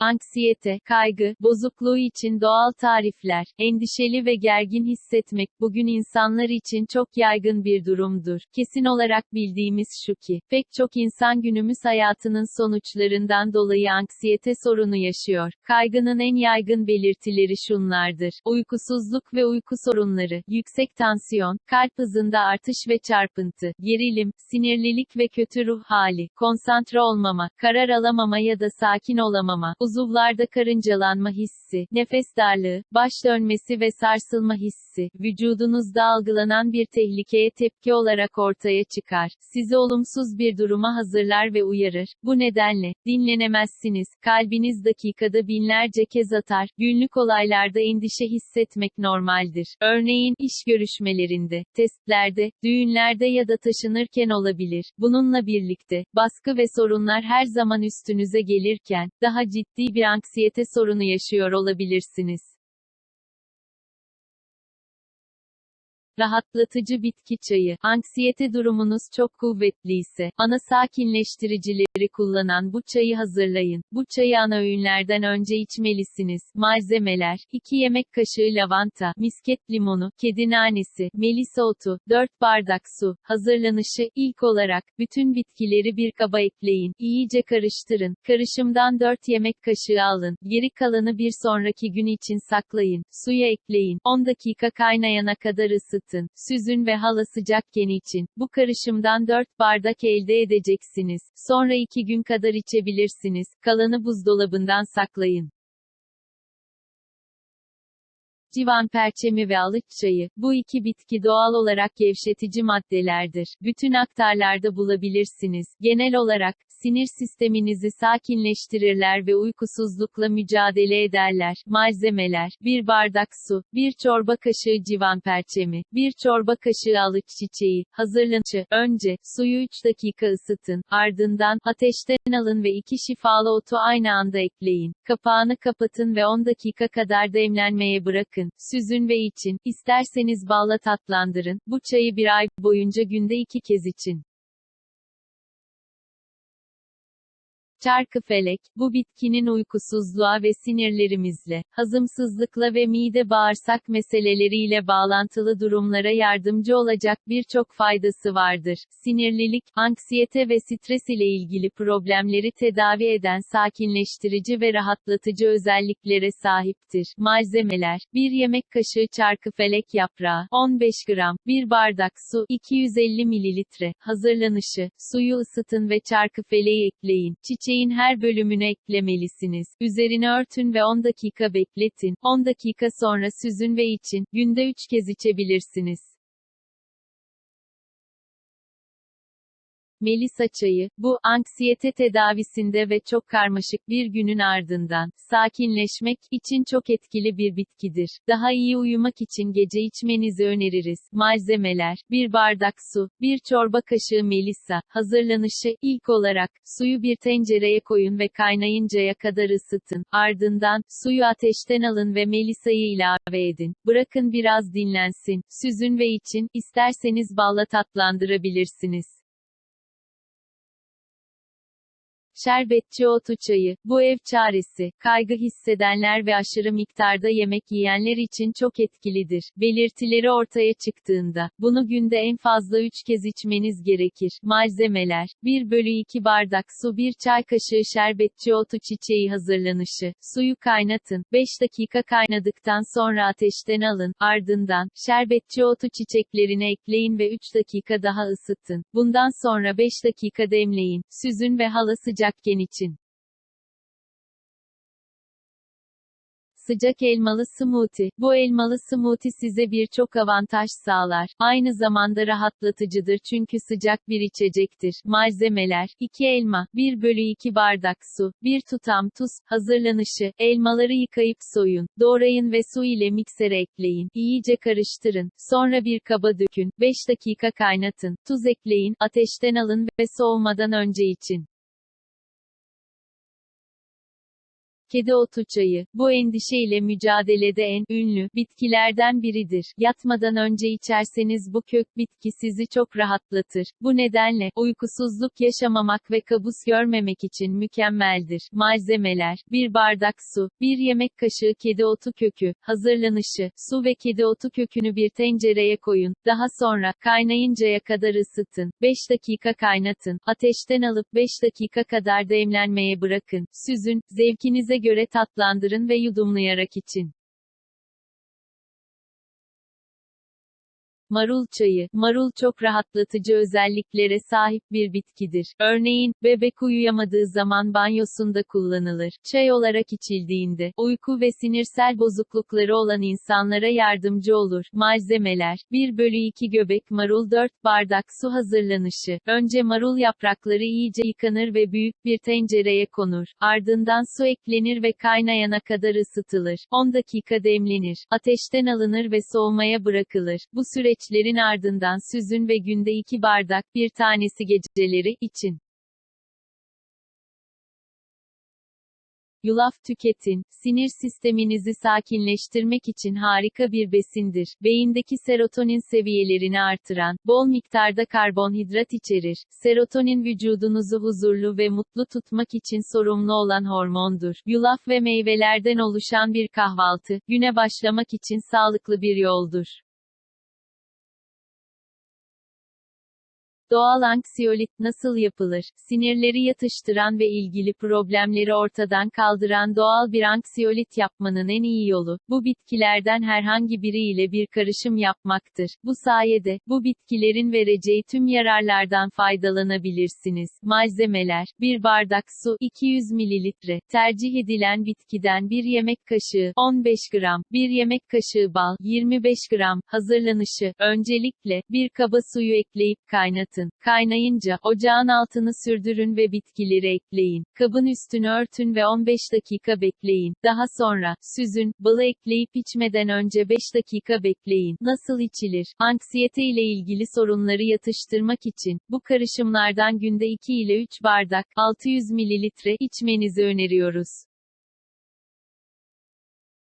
anksiyete, kaygı, bozukluğu için doğal tarifler, endişeli ve gergin hissetmek bugün insanlar için çok yaygın bir durumdur. Kesin olarak bildiğimiz şu ki, pek çok insan günümüz hayatının sonuçlarından dolayı anksiyete sorunu yaşıyor. Kaygının en yaygın belirtileri şunlardır. Uykusuzluk ve uyku sorunları, yüksek tansiyon, kalp hızında artış ve çarpıntı, gerilim, sinirlilik ve kötü ruh hali, konsantre olmama, karar alamama ya da sakin olamama, uzuvlarda karıncalanma hissi, nefes darlığı, baş dönmesi ve sarsılma hissi, vücudunuzda algılanan bir tehlikeye tepki olarak ortaya çıkar. Sizi olumsuz bir duruma hazırlar ve uyarır. Bu nedenle, dinlenemezsiniz, kalbiniz dakikada binlerce kez atar, günlük olaylarda endişe hissetmek normaldir. Örneğin, iş görüşmelerinde, testlerde, düğünlerde ya da taşınırken olabilir. Bununla birlikte, baskı ve sorunlar her zaman üstünüze gelirken, daha ciddi bir anksiyete sorunu yaşıyor olabilirsiniz. Rahatlatıcı bitki çayı. Anksiyete durumunuz çok kuvvetliyse, ana sakinleştiricileri kullanan bu çayı hazırlayın. Bu çayı ana öğünlerden önce içmelisiniz. Malzemeler: 2 yemek kaşığı lavanta, misket limonu, kedi nanesi, melisa otu, 4 bardak su. Hazırlanışı: ilk olarak bütün bitkileri bir kaba ekleyin. İyice karıştırın. Karışımdan 4 yemek kaşığı alın. Geri kalanı bir sonraki gün için saklayın. Suya ekleyin. 10 dakika kaynayana kadar ısıtın ısıtın, süzün ve hala sıcakken için. Bu karışımdan 4 bardak elde edeceksiniz. Sonra 2 gün kadar içebilirsiniz. Kalanı buzdolabından saklayın. Civan perçemi ve alıç çayı, bu iki bitki doğal olarak gevşetici maddelerdir. Bütün aktarlarda bulabilirsiniz. Genel olarak, sinir sisteminizi sakinleştirirler ve uykusuzlukla mücadele ederler. Malzemeler, 1 bardak su, 1 çorba kaşığı civan perçemi, 1 çorba kaşığı alıç çiçeği, hazırlanışı, önce, suyu 3 dakika ısıtın, ardından, ateşten alın ve 2 şifalı otu aynı anda ekleyin. Kapağını kapatın ve 10 dakika kadar demlenmeye bırakın, süzün ve için, isterseniz balla tatlandırın, bu çayı bir ay boyunca günde 2 kez için. Çarkıfelek, bu bitkinin uykusuzluğa ve sinirlerimizle, hazımsızlıkla ve mide bağırsak meseleleriyle bağlantılı durumlara yardımcı olacak birçok faydası vardır. Sinirlilik, anksiyete ve stres ile ilgili problemleri tedavi eden sakinleştirici ve rahatlatıcı özelliklere sahiptir. Malzemeler, 1 yemek kaşığı çarkıfelek yaprağı, 15 gram, 1 bardak su, 250 mililitre. Hazırlanışı, suyu ısıtın ve çarkıfeleği ekleyin. Çiçeği çiçeğin her bölümünü eklemelisiniz. Üzerini örtün ve 10 dakika bekletin. 10 dakika sonra süzün ve için. Günde 3 kez içebilirsiniz. Melisa çayı, bu, anksiyete tedavisinde ve çok karmaşık bir günün ardından, sakinleşmek için çok etkili bir bitkidir. Daha iyi uyumak için gece içmenizi öneririz. Malzemeler, 1 bardak su, 1 çorba kaşığı melisa. Hazırlanışı, ilk olarak, suyu bir tencereye koyun ve kaynayıncaya kadar ısıtın. Ardından, suyu ateşten alın ve melisayı ilave edin. Bırakın biraz dinlensin. Süzün ve için, isterseniz balla tatlandırabilirsiniz. Şerbetçi otu çayı, bu ev çaresi, kaygı hissedenler ve aşırı miktarda yemek yiyenler için çok etkilidir. Belirtileri ortaya çıktığında, bunu günde en fazla 3 kez içmeniz gerekir. Malzemeler, 1 bölü 2 bardak su 1 çay kaşığı şerbetçi otu çiçeği hazırlanışı. Suyu kaynatın, 5 dakika kaynadıktan sonra ateşten alın, ardından, şerbetçi otu çiçeklerini ekleyin ve 3 dakika daha ısıtın. Bundan sonra 5 dakika demleyin, süzün ve hala sıcak sıcakken için. Sıcak elmalı smoothie. Bu elmalı smoothie size birçok avantaj sağlar. Aynı zamanda rahatlatıcıdır çünkü sıcak bir içecektir. Malzemeler, 2 elma, 1 bölü 2 bardak su, 1 tutam tuz, hazırlanışı, elmaları yıkayıp soyun, doğrayın ve su ile miksere ekleyin, iyice karıştırın, sonra bir kaba dökün, 5 dakika kaynatın, tuz ekleyin, ateşten alın ve soğumadan önce için. Kedi otu çayı, bu endişeyle mücadelede en ünlü bitkilerden biridir. Yatmadan önce içerseniz bu kök bitki sizi çok rahatlatır. Bu nedenle, uykusuzluk yaşamamak ve kabus görmemek için mükemmeldir. Malzemeler, 1 bardak su, 1 yemek kaşığı kedi otu kökü, hazırlanışı, su ve kedi otu kökünü bir tencereye koyun, daha sonra, kaynayıncaya kadar ısıtın, 5 dakika kaynatın, ateşten alıp 5 dakika kadar demlenmeye bırakın, süzün, zevkinize göre tatlandırın ve yudumlayarak için. Marul çayı, marul çok rahatlatıcı özelliklere sahip bir bitkidir. Örneğin, bebek uyuyamadığı zaman banyosunda kullanılır. Çay olarak içildiğinde, uyku ve sinirsel bozuklukları olan insanlara yardımcı olur. Malzemeler, 1 bölü 2 göbek marul 4 bardak su hazırlanışı. Önce marul yaprakları iyice yıkanır ve büyük bir tencereye konur. Ardından su eklenir ve kaynayana kadar ısıtılır. 10 dakika demlenir. Ateşten alınır ve soğumaya bırakılır. Bu süreç süreçlerin ardından süzün ve günde 2 bardak, bir tanesi geceleri, için. Yulaf tüketin, sinir sisteminizi sakinleştirmek için harika bir besindir. Beyindeki serotonin seviyelerini artıran, bol miktarda karbonhidrat içerir. Serotonin vücudunuzu huzurlu ve mutlu tutmak için sorumlu olan hormondur. Yulaf ve meyvelerden oluşan bir kahvaltı, güne başlamak için sağlıklı bir yoldur. Doğal anksiyolit nasıl yapılır? Sinirleri yatıştıran ve ilgili problemleri ortadan kaldıran doğal bir anksiyolit yapmanın en iyi yolu, bu bitkilerden herhangi biri ile bir karışım yapmaktır. Bu sayede, bu bitkilerin vereceği tüm yararlardan faydalanabilirsiniz. Malzemeler, 1 bardak su, 200 mililitre, tercih edilen bitkiden 1 yemek kaşığı, 15 gram, 1 yemek kaşığı bal, 25 gram, hazırlanışı, öncelikle, bir kaba suyu ekleyip kaynatın ısıtın. Kaynayınca, ocağın altını sürdürün ve bitkileri ekleyin. Kabın üstünü örtün ve 15 dakika bekleyin. Daha sonra, süzün, balı ekleyip içmeden önce 5 dakika bekleyin. Nasıl içilir? Anksiyete ile ilgili sorunları yatıştırmak için, bu karışımlardan günde 2 ile 3 bardak, 600 mililitre, içmenizi öneriyoruz.